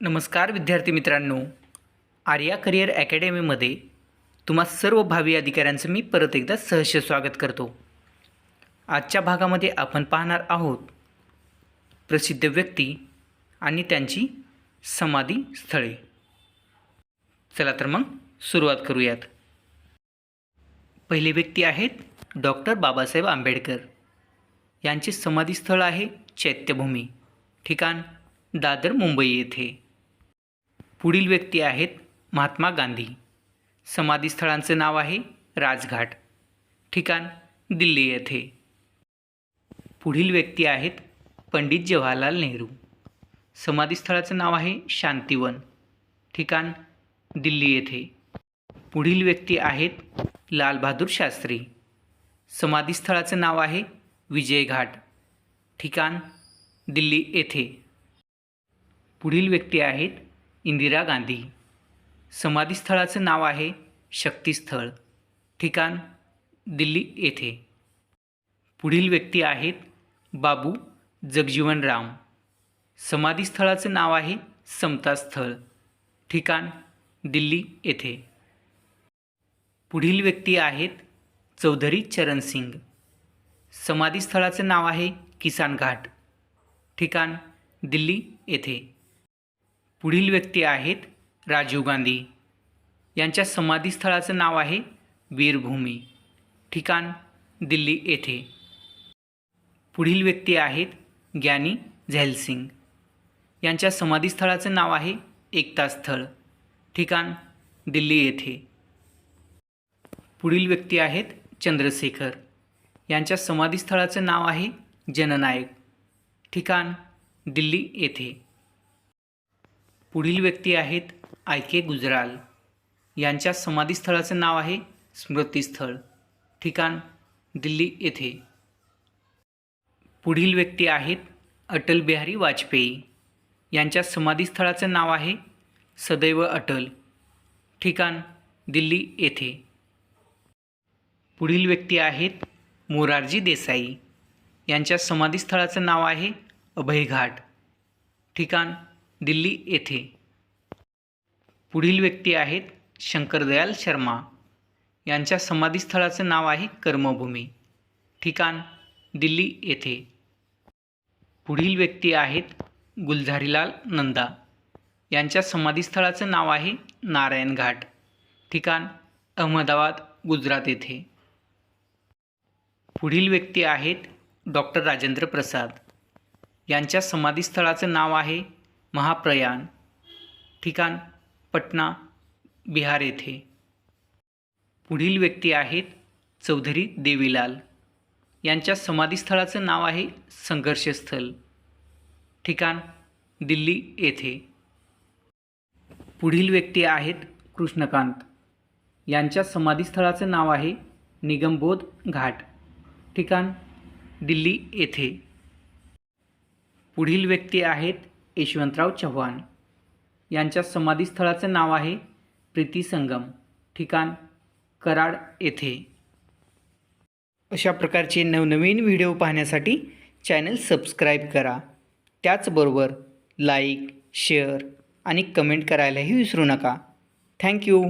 नमस्कार विद्यार्थी मित्रांनो. आर्या करिअर अकॅडमीमध्ये तुम्हा सर्व भावी अधिकाऱ्यांचं मी परत एकदा सहर्ष स्वागत करतो. आजच्या भागामध्ये आपण पाहणार आहोत प्रसिद्ध व्यक्ती आणि त्यांची समाधी स्थळे. चला तर मग सुरुवात करूयात. पहिले व्यक्ती आहेत डॉक्टर बाबासाहेब आंबेडकर. यांचे समाधीस्थळ आहे चैत्यभूमी ठिकाण दादर मुंबई येथे. पुढील व्यक्ती आहेत महात्मा गांधी. समाधीस्थळांचं नाव आहे राजघाट. ठिकाण दिल्ली येथे. पुढील व्यक्ती आहेत पंडित जवाहरलाल नेहरू. समाधीस्थळाचं नाव आहे शांतिवन. ठिकाण दिल्ली येथे. पुढील व्यक्ती आहेत लालबहादूर शास्त्री. समाधीस्थळाचं नाव आहे विजयघाट. ठिकाण दिल्ली येथे. पुढील व्यक्ती आहेत इंदिरा गांधी. समाधीस्थळाचं नाव आहे शक्तीस्थळ. ठिकाण दिल्ली येथे. पुढील व्यक्ती आहेत बाबू जगजीवन राम. समाधीस्थळाचं नाव आहे समता स्थळ ठिकाण दिल्ली येथे. पुढील व्यक्ती आहेत चौधरी चरणसिंग समाधीस्थळाचं नाव आहे किसान घाट. ठिकाण दिल्ली येथे. पुढील व्यक्ती आहेत राजीव गांधी. यांच्या समाधीस्थळाचं नाव आहे वीरभूमी. ठिकाण दिल्ली येथे. पुढील व्यक्ती आहेत ज्ञानी झैलसिंग. यांच्या समाधीस्थळाचं नाव आहे एकता स्थळ. ठिकाण दिल्ली येथे. पुढील व्यक्ती आहेत चंद्रशेखर. यांच्या समाधीस्थळाचं नाव आहे जननायक. ठिकाण दिल्ली येथे. पुढील व्यक्ती आहेत आय के गुजराल. यांच्या समाधीस्थळाचं नाव आहे स्मृतीस्थळ ठिकाण दिल्ली येथे. पुढील व्यक्ती आहेत अटल बिहारी वाजपेयी. यांच्या समाधीस्थळाचं नाव आहे सदैव अटल ठिकाण दिल्ली येथे. पुढील व्यक्ती आहेत मोरारजी देसाई. यांच्या समाधीस्थळाचं नाव आहे अभयघाट ठिकाण दिल्ली येथे. पुढील व्यक्ती आहेत शंकरदयाल शर्मा. यांच्या समाधीस्थळाचं नाव आहे कर्मभूमी. ठिकाण दिल्ली येथे. पुढील व्यक्ती आहेत गुलझारीलाल नंदा. यांच्या समाधीस्थळाचं नाव आहे नारायण घाट. ठिकाण अहमदाबाद गुजरात येथे. पुढील व्यक्ती आहेत डॉक्टर राजेंद्र प्रसाद. यांच्या समाधीस्थळाचं नाव आहे महाप्रयाण ठिकाण पटना बिहार येथे. पुढील व्यक्ती आहेत चौधरी देवीलाल. यांच्या समाधीस्थळाचं नाव आहे संघर्षस्थल. ठिकाण दिल्ली येथे. पुढील व्यक्ती आहेत कृष्णकांत. यांच्या समाधीस्थळाचं नाव आहे निगमबोध घाट. ठिकाण दिल्ली येथे. पुढील व्यक्ती आहेत यशवंतराव चव्हाण. यांच्या समाधीस्थळाचं नाव आहे प्रीती संगम ठिकाण कराड येथे. अशा प्रकारचे नवनवीन व्हिडिओ पाहण्यासाठी चॅनल सबस्क्राईब करा. त्याचबरोबर लाईक शेअर आणि कमेंट करायलाही विसरू नका. थँक्यू.